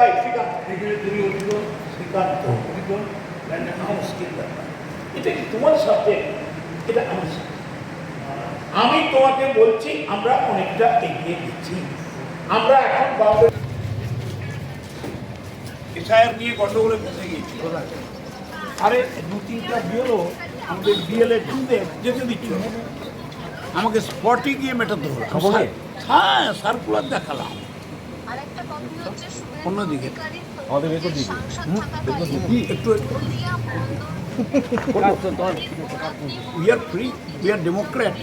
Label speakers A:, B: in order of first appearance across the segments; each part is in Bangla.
A: ভাই শ্রীকান্ত এখানে তুমি অভিজ্ঞ শ্রীকান্ত অভিজ্ঞ ল্যান্ডে আমার স্কিল ব্যাপার এটা কি তোমার সাথে এটা আমার আমি তোমাকে বলছি আমরা অনেকটা এগিয়ে দিচ্ছি আমরা এখন বাউন্ডারি এসআইআর নিয়ে গন্ডগোলে ফেসে গিয়েছি আরে দু তিনটা বিয়েরও আমাদের বিএলএ টুদের যেতে দিচ্ছ না। আমাকে স্পটে গিয়ে মেটাতে হলো হ্যাঁ সার্কুলার দেখালাম
B: আরেকটা কথা হচ্ছে
A: অন্যদিকে।
C: আমাদের রেকর্ড
A: একটু we are free we are democrat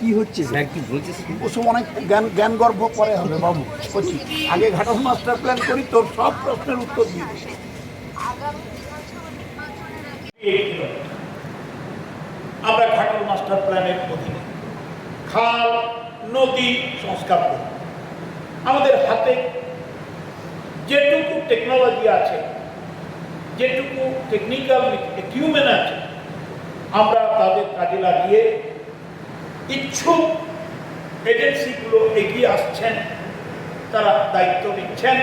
D: কি হচ্ছে? স্যার?
C: কি বলছিস?
A: ওসব অনেক জ্ঞান পরে হবে বাবু। বলছি আগে মাস্টার প্ল্যান করি তোর সব প্রশ্নের উত্তর দিয়ে আমরা ঘাটল মাস্টার প্ল্যানের অধীনে খাল নদী সংস্কার করি আমাদের হাতে যেটুকু টেকনোলজি আছে, যেটুকু টেকনিক্যাল ইকুইপমেন্ট আছে, আমরা তাদের কাজে লাগিয়ে ইচ্ছুক এজেন্সিগুলো এগিয়ে আসছেন, তারা দায়িত্ব নিচ্ছেন।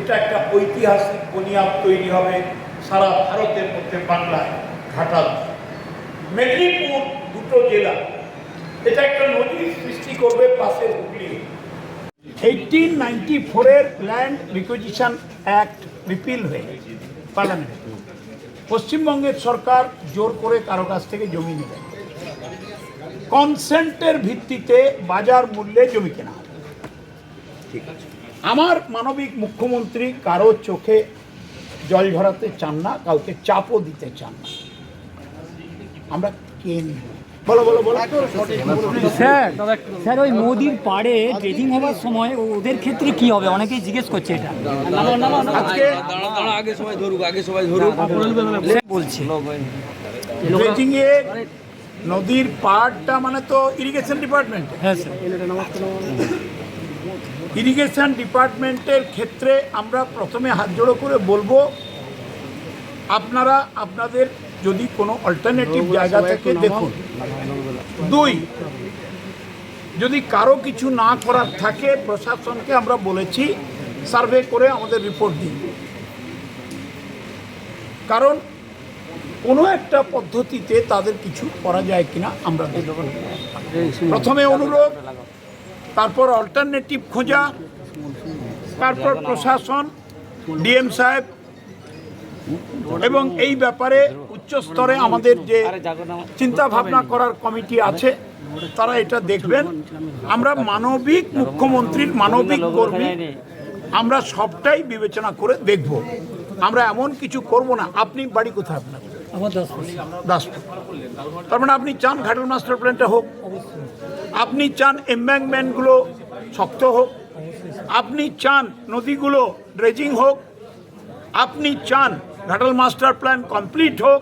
A: এটা একটা ঐতিহাসিক বুনিয়াদ তৈরি হবে সারা ভারতের মধ্যে, বাংলায় ঘাটাল। মেদিনীপুর দুটো জেলা, এটা একটা নদীর সৃষ্টি করবে পাশের হুগলি। এইটিন নাইনটি ফোরের ল্যান্ড রিকুইজিশন অ্যাক্ট রিপিল হয়ে পার্লামেন্টে পশ্চিমবঙ্গের সরকার জোর করে কারও কাছ থেকে জমি নেবে কনসেন্টের ভিত্তিতে বাজার মূল্যে জমি কেনা হবে। আমার মানবিক মুখ্যমন্ত্রী কারও চোখে জল ঝরাতে চান না, কাউকে চাপও দিতে চান না আমরা কে নিব? বলো বলো বলো
E: স্যার স্যার ওই নদীর পাড়ে ড্রেজিং হওয়ার সময় ওদের ক্ষেত্রে কি হবে? অনেকেই জিজ্ঞেস করছে এটা।
A: আজকে
D: দাঁড়া দাঁড়া আগে সবাই ধরুক আগে সবাই ধরুক
E: বলছে
A: নদীর পাড়টা মানে তো ইরিগেশন ডিপার্টমেন্ট
E: হ্যাঁ স্যার।
A: ইরিগেশন ডিপার্টমেন্টের ক্ষেত্রে আমরা প্রথমে হাত জোড়ো করে বলব আপনারা আপনাদের যদি কোনো অল্টারনেটিভ জায়গা থেকে দেখুন। দুই যদি কারও কিছু না করার থাকে প্রশাসনকে আমরা বলেছি সার্ভে করে আমাদের রিপোর্ট দিন। কারণ কোনো একটা পদ্ধতিতে তাদের কিছু করা যায় কিনা আমরা প্রথমে অনুরোধ তারপর অল্টারনেটিভ খোঁজা তারপর প্রশাসন ডিএম সাহেব এবং এই ব্যাপারে উচ্চ স্তরে আমাদের যে চিন্তা ভাবনা করার কমিটি আছে তারা এটা দেখবেন। আমরা মানবিক মুখ্যমন্ত্রীর মানবিক কর্মী আমরা সবটাই বিবেচনা করে দেখব। আমরা এমন কিছু করব না। আপনি বাড়ি কোথায় আপনার?
E: আমার দশ
A: দাসপুর। তার মানে আপনি চান ঘাটল মাস্টার প্ল্যানটা হোক আপনি চান এম্ব্যাঙ্কমেন্টগুলো শক্ত হোক আপনি চান নদীগুলো ড্রেজিং হোক আপনি চান ঘাটল মাস্টার প্ল্যান কমপ্লিট হোক।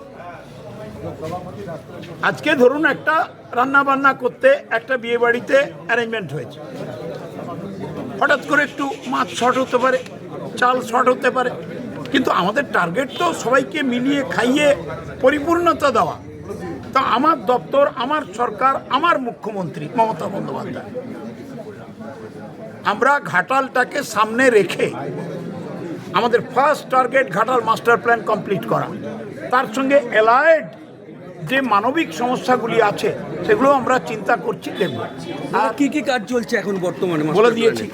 A: আজকে ধরুন একটা রান্না বান্না করতে, একটা বিয়ে বাড়িতে অ্যারেঞ্জমেন্ট হয়েছে। হঠাৎ করে একটু মাছ শর্ট হতে পারে, চাল শর্ট হতে পারে। কিন্তু আমাদের টার্গেট তো সবাইকে মিলিয়ে খাইয়ে পরিপূর্ণতা দেওয়া। তা আমার দপ্তর, আমার সরকার, আমার মুখ্যমন্ত্রী মমতা বন্দ্যোপাধ্যায়, আমরা ঘাটালটাকে সামনে রেখে আমাদের first target Ghatal master plan complete করা। তার সঙ্গে অ্যালায়েড যে মানবিক সমস্যাগুলি আছে সেগুলো আমরা চিন্তা করছি দেখব।
D: আর কি কি কাজ চলছে এখন বর্তমানে
A: বলে দিয়েছি?